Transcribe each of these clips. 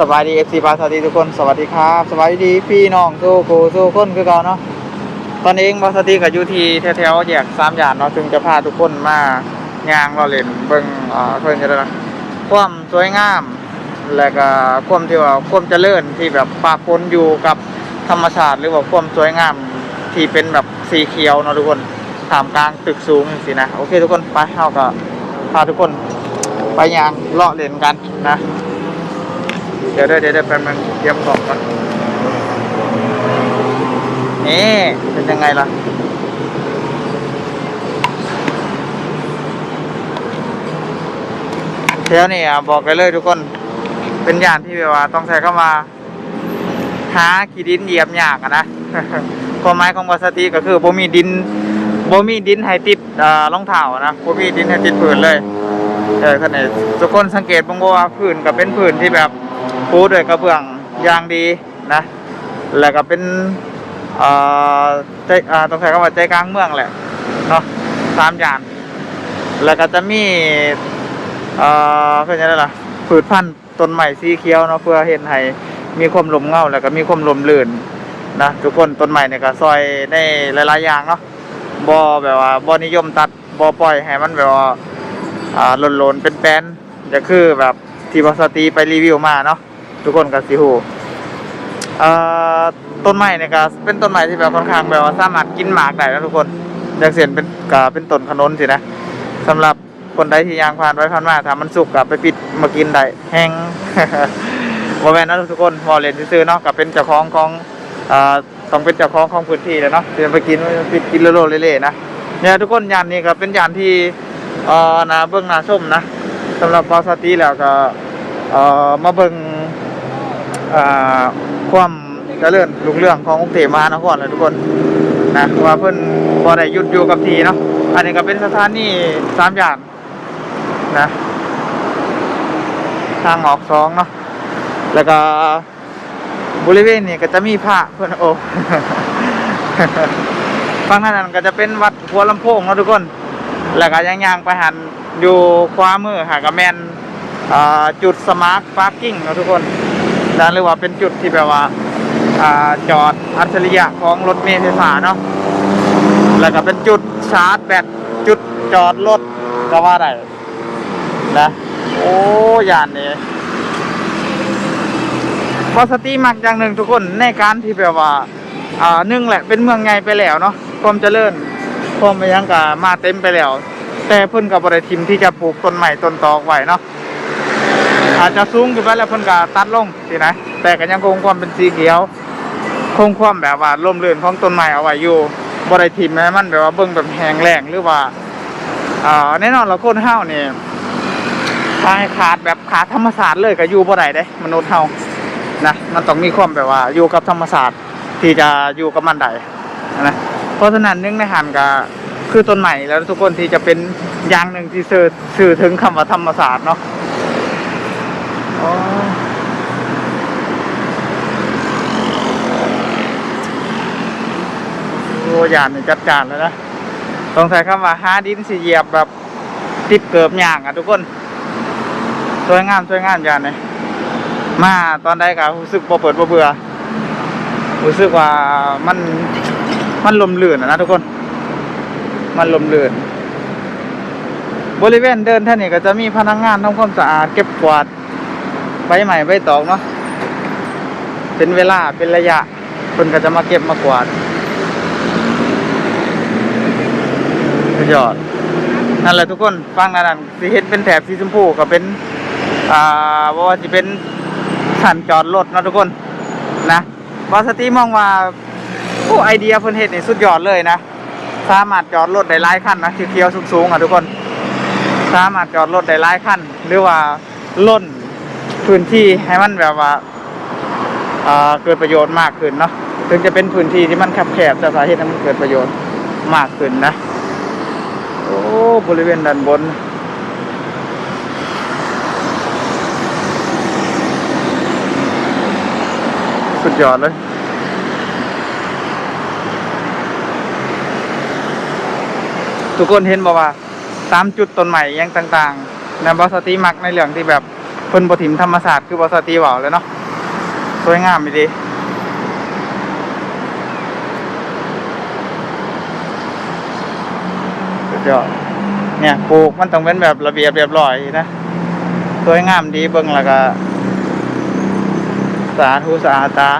สบายดีเอฟซีบาสวัสดีทุกคนสวัสดีครับสบายดีพี่น้องทุกครูทุกคนคือเก่าเนาะตอนนี้บาสตีกับยูทีแถวๆแยกสามย่านเนาะจึงจะพาทุกคนมายางเราเล่นเบิ่งเอ่อเพิ่นจะได้ละความสวยงาม และก็ความที่ว่าความเจริญที่แบบปะปนอยู่กับธรรมชาติหรือว่าความสวยงามที่เป็นแบบสีเขียวเนาะทุกคนท่ามกลางตึกสูงสินะโอเคทุกคนไปเฮาก็พาทุกคนไปยางเลาะเล่นกันนะ เดี๋ยวเดี๋ยวเดี๋ยวเดี๋ยวแป๊บนึงเตรียมกล่องก่อนนี่เป็นยังไงล่ะเที่ยวนี่อะบอกกันเลยทุกคน เป็นอย่างที่แบบว่าต้องใช้เข้ามาหาขี้ดินเหยียบยากนะความหมายของวาสติก็คือบ่มีดินบ่มีดินให้ติดรองเท้าอะนะบ่มีดินให้ติดพื้นเลยเออคันนี้ทุกคนสังเกตบ้างว่าพื้นก็เป็นพื้นที่แบบ ปูด้วยกระเบื้องอย่างดีนะ แล้วก็เป็นเอ่อใจอ่ต้องใช้คำว่าใจกลางเมืองแหละเนาะสามอย่างแล้วก็จะมีเอ่อเพื่อจะได้ล่ะผืนพันธุ์ต้นไม้สีเขียวเนาะเพื่อเห็นให้มีความลมเงาแล้วก็มีความลมลื่นนะทุกคนต้นไม้เนี่ยก็ซอยในหลายๆอย่างเนาะบ่แบบว่าบ่นิยมตัดบ่ปล่อยให้มันแบบว่าอ่าหล่นๆเป็นแป้นจะคือแบบที่บอสตีไปรีวิวมาเนาะ ทุกคนก็สิฮู้เอ่อต้นไม้เนี่ยก็เป็นต้นไม้ที่แบบค่อนข้างแบบว่าสามารถกินหมากได้นะทุกคนอย่างเช่นเป็นก็เป็นต้นขนุนสินะสำหรับคนใดที่ยางผ่านไปผ่านมาถ้ามันสุกก็ไปปิดมากินได้แห้งบ่แม่นนะทุกคนบ่เล่นซื่อๆเนาะก็เป็นเจ้าของของอ่าต้องเป็นเจ้าของของพื้นที่แล้วเนาะเดินไปกินปิดกินโลๆเล่ๆนะเนี่ยทุกคนยานนี้ก็เป็นยานที่เอ่อนาเบิ้งนาส้มนะสำหรับบอสตีแล้วก็เอ่อมาเบิ้งอ่า ความเจริญรุ่งเรื่องของกรุงเทพมหานครเลยทุกคนนะว่าเพิ่นบ่ได้หยุดอยู่กับทีเนาะอันนี้ก็เป็นสถานีสามอย่างนะทางออกสองเนาะแล้วก็บริเวณนี้ก็จะมีพระเพิ่อนโอ้ฝั่งนั้นก็จะเป็นวัดหัวลำโพงเนาะทุกคน แล้วก็ย่างๆไปหันอยู่ขวามือหากระแมนจุดสมาร์ทพาร์กิ้งเนาะทุกคน นะหรือว่าเป็นจุดที่แบบว่าอจอดอัจฉริยะของรถเมล์ไฟฟ้าเนาะแล้วก็เป็นจุดชาร์จแบตจุดจอดรถก็ว่าได้นะโอ้ยานนี้พอสตีมักอย่างหนึ่งทุกคนในการที่แบบว่าอ่าหนึ่งแหละเป็นเมืองใหญ่ไปแล้วเนาะความเจริญพร้อมไปยังกะมาเต็มไปแล้ว แต่เพิ่นกับบริทิมที่จะปลูกต้นใหม่ต้นตอกไว้เนาะ อาจจะสูงขึ้นไปแล้วเพิ่นก็ตัดลงสินะ แต่ก็ยังคงความเป็นสีเขียว คงความแบบว่าร่มรื่นของต้นไม้เอาไว้อยู่บริทิมให้มันแบบว่าเบิ่งแบบแห้งแล้งหรือว่าอ่าแน่นอนเราคนเฮานี่ถ้าให้ขาดแบบขาดธรรมศาสตร์เลยก็อยู่บ่ได้เด้มนุษย์เฮานะมันต้องมีความแบบว่าอยู่กับธรรมศาสตร์ที่จะอยู่กับมันได้นะเพราะฉะนั้นนึ่งในหันก็คือต้นใหม่แล้วทุกคนที่จะเป็นอย่างหนึ่งที่สื่อสื่อถึงคำว่าธรรมศาสตร์เนาะ โอ้ยานนี่จัดการแล้วนะต้องใช้คำว่าหาดินสีเหยียบแบบติดเกิบอย่างอะทุกคน สวยงามสวยงามยานนี่มาตอนใดก็รู้สึกบ่เปิดบ่เบื่อรู้สึกว่ามันมันลมลื่นอะนะทุกคน มันลมลื่น บริเวณเดินท่านนี่ก็จะมีพนักงานทำความสะอาดเก็บกวาด บใหม่ใบตองเนาะเป็นเวลาเป็นระยะคนก็จะมาเก็บมากวาดสุดยอดนั่นแหละทุกคนฟังนั่นนะสิเห็นเป็นแถบสีชมพูก็เป็น อ่าว่าจะเป็นสันจอดรถนาะทุกคนนะบอสตีมองว่าโอ้ไอเดียเพิ่นเฮ็ดนี่สุดยอดเลยนะสามารถจอดรถได้หลายคันนะเคียวๆสูงๆอะทุกคน สามารถจอดรถได้หลายคันหรือว่าล้น พื้นที่ให้มันแบบว่าเกิดประโยชน์มากขึ้นเนาะถึงจะเป็นพื้นที่ที่มันแคบๆแต่สาเหตุให้มันเกิดประโยชน์มากขึ้นนะ โอ้บริเวณด้านบนสุดยอดเลยทุกคนเห็นบอกว่าตามจุดต้นใหม่ยังต่างๆนะบอสติมักในเรื่องที่แบบ เพิ่นบ่ถิ่มธรรมศาสตร์คือบอสตีเว้าเลยเนาะสวยงามดีสุดยอดเนี่ยปลูกมันต้องเป็นแบบระเบียบเรียบร้อยนะสวยงามดีเบิ่งแล้วก็สะอาดหูสะอาดตา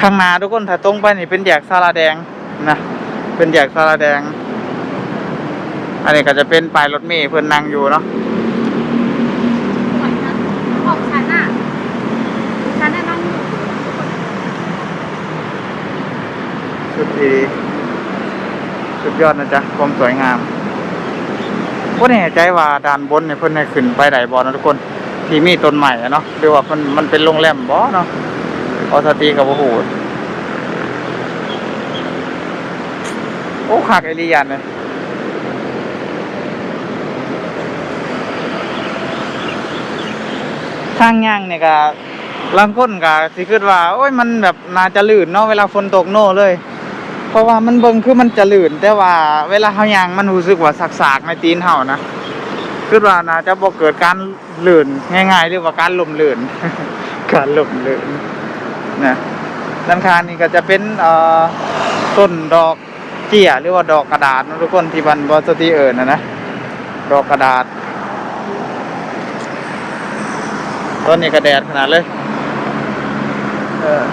ข้างหน้าทุกคนถ้าตรงไปนี่เป็นแยกสาราแดงนะเป็นแยกสาราแดง อันนี้ก็จะเป็นป้ายรถเมล์เพื่อนนั่งอยู่เนาะสวยนะของฉันอะฉันน่ะนั่งอยู่สุดดีสุดยอดนะจ๊ะความสวยงามก็แน่ใจว่าด้านบนเนี่ยเพิ่นให้ขึ้นไปไหนบ่เนาะทุกคนที่มีต้นใหม่อะเนาะหรือว่ามันมันเป็นโรงแรมบ่เนาะออสตีกับโอ้โหโอ้คักไอรียันเลย ทางย่างเนี่ยก็ลางคนก็สิคิดว่า โอ้ยมันแบบน่าจะลื่นเนาะเวลาฝนตกโน่เลย เพราะว่ามันเบิ่งคือมันจะลื่น แต่ว่าเวลาเฮาย่างมันรู้สึกว่าสักๆในตีนเฮานะคิดว่าน่าจะบ่เกิดการลื่นง่ายๆหรือว่าการล่มลื่นการล่มลื่นนะด้านข้างนี่ก็จะเป็นเอ่อต้นดอกเจียหรือว่าดอกกระดาษทุกคนที่บันบอสตีเอิญนะนะดอกกระดาษ ต้นนี้ก็แดดขนาดเลยเออ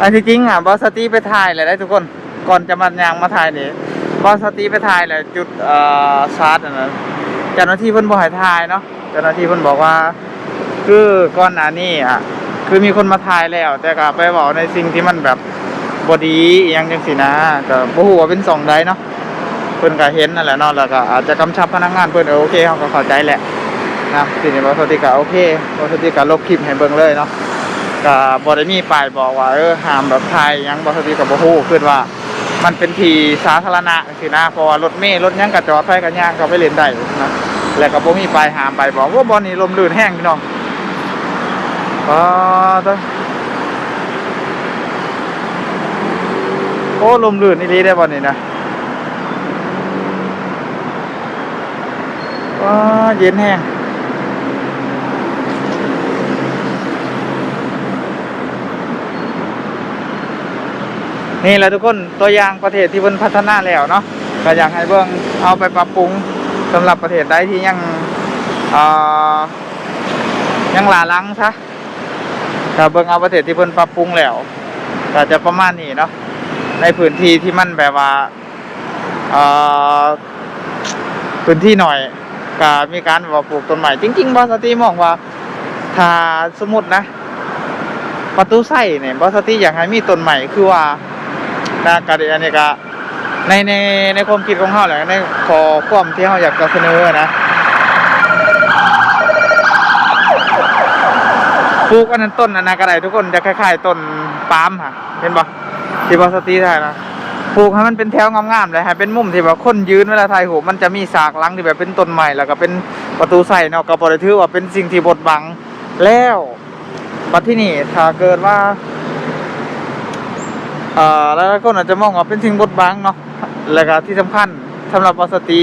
อันที่จริงอะบอสตีไปถ่ายเลยได้ทุกคน ก่อนจะมายางมาถ่ายนี่บอสตีไปถ่ายเลยจุดอ่อชาร์จอันนั้นเจ้าหน้าที่เพิ่นบอกให้ถ่ายเนาะเจ้าหน้าที่เพิ่นบอกว่า คือก่อนหน้านี้อะคือมีคนมาถ่ายแล้ว แต่ก็ไปบอกในสิ่งที่มันแบบบอดีอหยังจังสินะก็บ่ฮู้ว่าเป็นสองใดเนาะ พิ่นก็เห็นนั่นแหละเนาะแล้วก็อาจจะกำชับพนักงานเพิ่นเออโอเคเขาก็เข้าใจแหละนะทีนี้บอสตีก็โอเคบอสตีก็ลบคลิปให้เบิ่งเลยเนาะก็บได้มีป้ายบอกว่าเออห้ามแบบถ่ายยังบสติกับบ่ฮู้คือว่า มันเป็นทีสาธารณะสินะเพราะว่ารถเมล์รถยังก็จอดไฟก็ย่างก็ไปเล่นได้นะแล้วก็บ่มีป้ายห้ามไปบอกว่าบ่อนี้ลมลื่นแห้งพี่น้องอ๋อตวโอ้ลมลื่นอีหลีได้บ่นี่นะ ว้าเย็นแห้งนี่แหละทุกคนตัวอย่างประเทศที่เพิ่นพัฒนาแล้วเนาะก็อยากให้เบิ่งเอาไปปรับปรุงสำหรับประเทศใดที่ยังยังหลาลังซะก็เบิ่งเอาประเทศที่เพิ่นปรับปรุงแล้วก็จะประมาณนี้เนาะในพื้นที่ที่มันแบบว่าพื้นที่หน่อย ก็มีการว่าปลูกต้นใหม่จริง ๆบอสตีมองว่าถ้าสมมุตินะ ประตูไส้เนี่ยบอสตีอยากให้มีต้นใหม่คือว่านะกะอันนี้ก็ในในในความคิดของเขาแหละในขอความที่เขาอยากจะเสนอนะปลูกอันนั้นต้นอันนั้นก็ได้ทุกคนจะคล้ายๆต้นปาล์มค่ะเห็นปะที่บอสตีถ่ายนะ ปลูกให้มันเป็นแถวงามๆเลยให้เป็นมุมที่แบบคนยืนเวลาถ่ายหูปมันจะมีสากหลังที่แบบเป็นต้นใหม่แล้วก็เป็นประตูใส่เนาะก็บริถือว่าเป็นสิ่งที่บดบังแล้วบัที่นี่ถ้าเกิดว่าเอ่อแล้วก็อาจจะมองว่าเป็นสิ่งบดบังเนาะแล้วก็ที่สำคัญสำหรับวสตี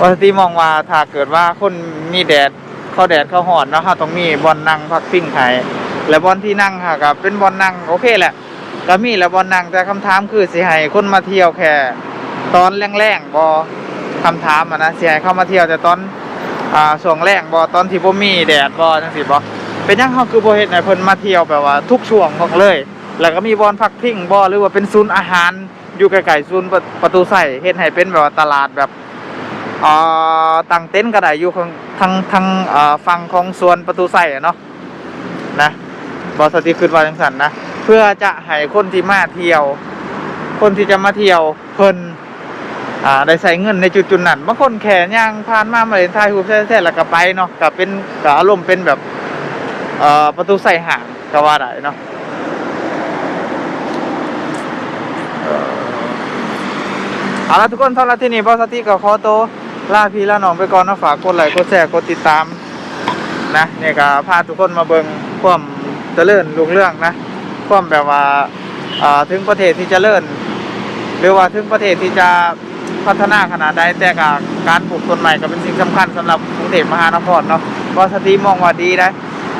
วสตีมองว่าถ้าเกิดว่าคนมีแดดเข้าแดดเข้าหอนเนาะเราต้องมีบอลนั่งพักพิงไห้และบอลที่นั่งค่ะก็เป็นบอลนั่งโอเคแหละ ก็มีแล้วบอลนั่งแต่คำถามคือสิให้คนมาเที่ยวแค่ตอนแรงๆบอคำถามอะนะสิให้เข้ามาเที่ยวแต่ตอนอ่าช่วงแรงบอตอนที่บ่มีแดดบอจังซี่บ่เป็นยังเฮาคือบ่เฮ็ดให้เพิ่นมาเที่ยวแบบว่า ทุกช่วงของเลย แล้วก็มีบอลพักพิงบอหรือว่าเป็นศูนย์อาหารอยู่ใกลๆศูนย์ประประตูใส่เฮ็ดให้เป็นแบบว่าตลาดแบบอ่อตั้งเต็นท์ก็ได้อยู่ข้างทางทางอ่อฝั่งของสวนประตูใส่เนาะนะ บอสติขึ้นว่าจังสันนะ เพื่อจะให้คนที่มาเที่ยว คนที่จะมาเที่ยวเพิ่นอ่าได้ใส่เงินในจุดจุดนั้นบางคนแค่ย่างผ่านมามาเล่นถ่ายรูแท้ๆแล้วก็ไปเนาะก็เป็นก็อารมณ์เป็นแบบเอ่อประตูใส่ห่างก็ว่าได้เนาะเอาละทุกคนสำหรับที่นี่บอสติกับขอโตวลาพี่ลาน้องไปก่อนนะฝากกดไลค์กดแชร์กดติดตามนะเนี่ยก็พาทุกคนมาเบิงความ เจริญรุ่งเรื่องนะความแบบว่าถึงประเทศที่จเจริญหรือว่าถึงประเทศที่จะพัฒนาขนาดใดแต่กการปลูกต้นใหม่ก็เป็นสิ่งสำคัญสำหรับกรุงเทพมหานครเนาะก็สตีมองว่าดีนะ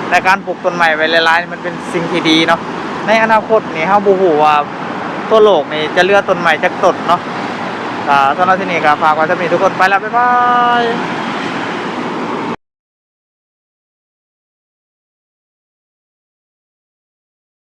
แต่การปลูกต้นใหม่ไว้หลายๆมันเป็นสิ่งที่ดีเนาะในอนาคตนี่เฮาบ่ฮู้ว่าทั่วโลกนี่จะเลือกต้นใหม่จักต้นเนาะอ่าสำหรับที่นี่ก็ฝากไว้สำหรับทุกคนไปแล้วบ๊ายบาย